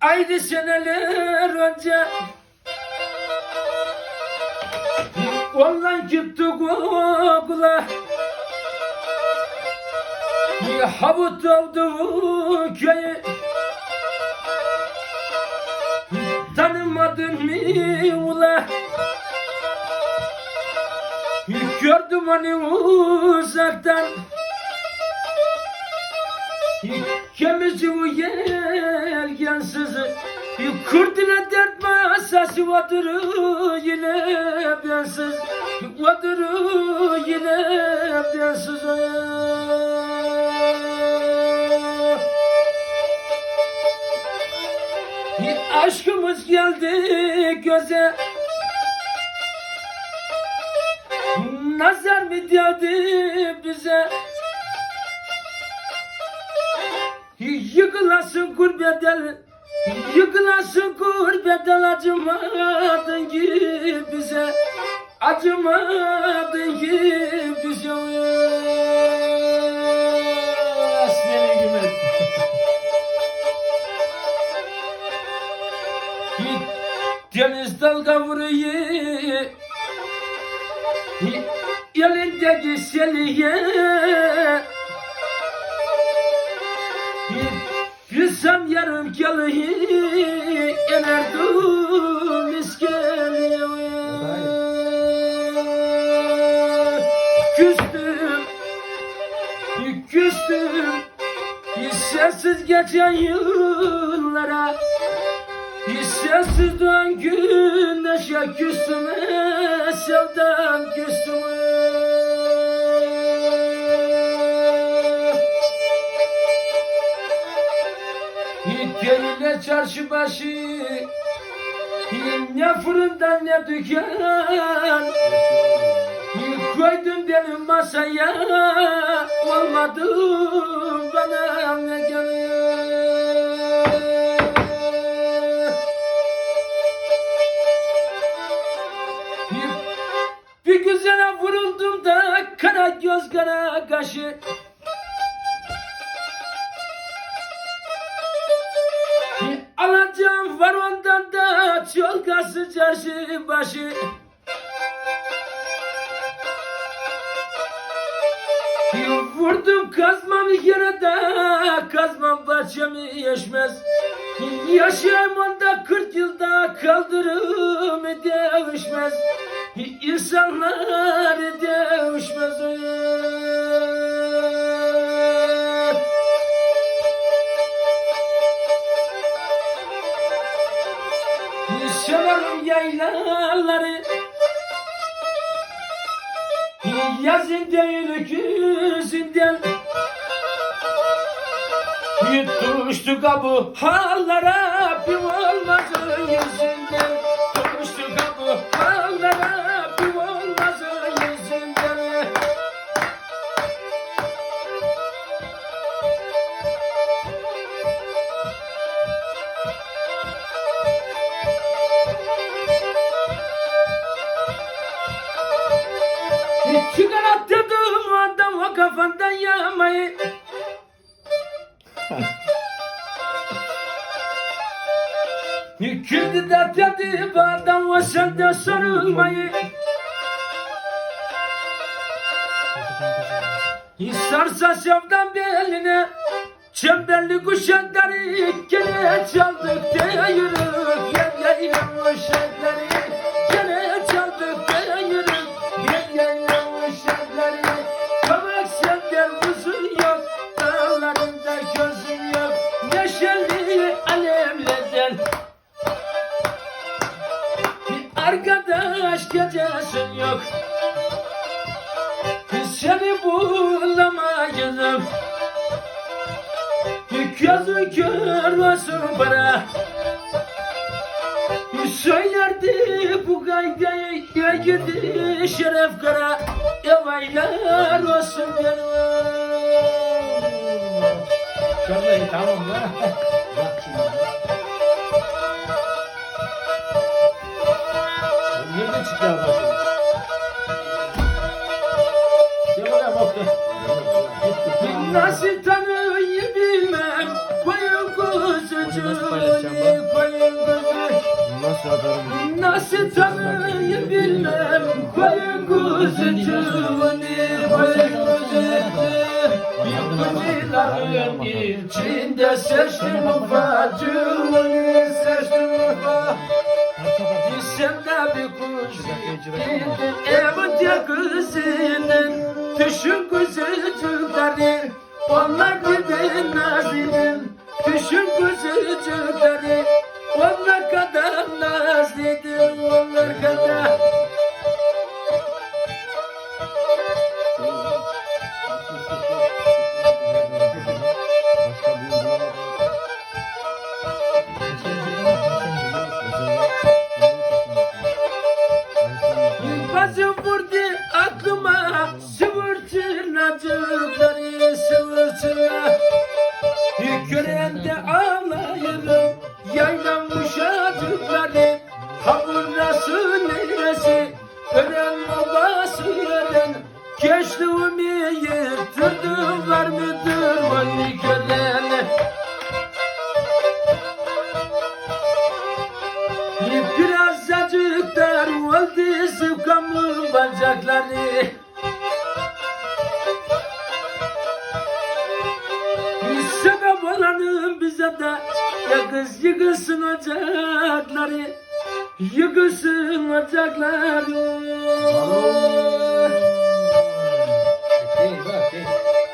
Ayrı seneler önce. Ondan gittik okula. Havut oldu köyü Tanımadın mı ula? Gördüm onu uzaktan Kemizi o yelgensiz Kurduna dert masası oturur yine bensiz. Oturur yine bensiz. Aşkımız geldi göze. Nazar mı geldi bize Yıkılasın gurbet el Yıkılasın gurbet el Acımadın ki bize Acımadın ki bize. Deniz dalga vuruyor. Elindeki seliye Rüsem yarım geliyor Enerdim iskeliyor Küstüm Küstüm Sessiz geçen yıllara. Sessiz doğan güneşe küstüm Sevdam küstüm Geline çarşı başı. Ne fırından ne dükkan. Koydum benim masaya. Olmadı bana ne geliyor? Bir güzele vuruldum da Kara göz kara kaşı çolgası çarşı başı? Vurdum kazmamı yere kazmam bahçemi yeşmez. Yaşayayım onda kırk yılda kaldırım değişmez İnsanlar değişmez Severim yaylaları. Yazın değil küzünden Tutuştu kapı hallara bir olmazın yüzünden Çıkar attırdım adam o kafandan yamayı Kirdi de dedi adam o sende sarılmayı. Sarsa sevdam beline Çemberli kuşakları gene çaldık Neşeli alevlerden Arkadaş gecesin yok. Seni bulamayacağım Gözün kör olsun bana. Söylerdi bu gaydayı ya gidi şeref kara. Evaylar olsun benim Vallahi tamam da. Bak şimdi. Nerede çıktı abi başım? Gel oraya bak da. Nasıl tanıyı bilmem Koyun kuzu nasıl paylaşacağım ben? koyun Nasıl atarım? Nasıl tanıyı bilmem Koyun kuzucuğunu içinde seçtim ufacığını Seçtim Sen de bir kuş gittin ya kızının Düşün kuzucukları Onlar gibi nazlının Düşün kuzucukları Onlar ölen Geçtiğimi yırtırdı var mıdır Vay gölene Biraz acıklar oldu sıkamın bacakları Sebep olanım bize de Ya kız yıkılsın ocakları. Yıkılsın ocakları Ei, vai, ei.